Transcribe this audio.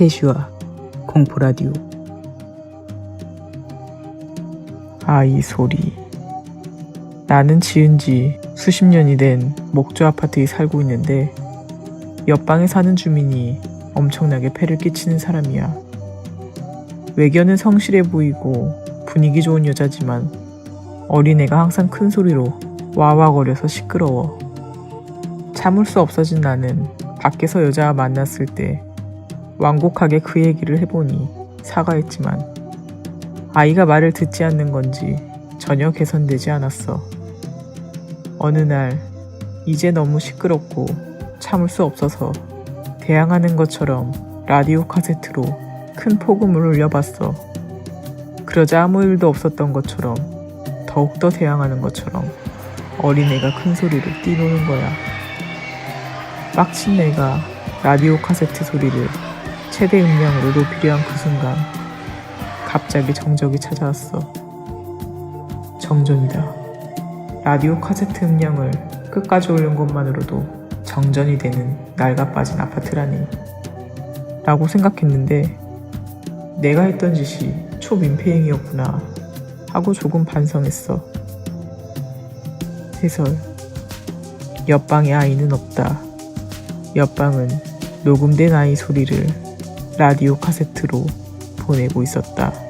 태슈아 공포라디오 아 이 소리 나는 지은 지 수십 년이 된 목조 아파트에 살고 있는데 옆방에 사는 주민이 엄청나게 폐를 끼치는 사람이야. 외견은 성실해 보이고 분위기 좋은 여자지만 어린애가 항상 큰 소리로 와와거려서 시끄러워. 참을 수 없어진 나는 밖에서 여자와 만났을 때 완곡하게 그 얘기를 해보니 사과했지만 아이가 말을 듣지 않는 건지 전혀 개선되지 않았어. 어느 날 이제 너무 시끄럽고 참을 수 없어서 대항하는 것처럼 라디오 카세트로 큰 폭음을 울려봤어. 그러자 아무 일도 없었던 것처럼 더욱더 대항하는 것처럼 어린애가 큰 소리로 뛰노는 거야. 빡친 내가 라디오 카세트 소리를 최대 음량으로 높이려 한 그 순간 갑자기 정적이 찾아왔어. 정전이다. 라디오 카세트 음량을 끝까지 올린 것만으로도 정전이 되는 낡아 빠진 아파트라니. 라고 생각했는데 내가 했던 짓이 초민폐행이었구나 하고 조금 반성했어. 해설. 옆방에 아이는 없다. 옆방은 녹음된 아이 소리를 라디오 카세트로 보내고 있었다.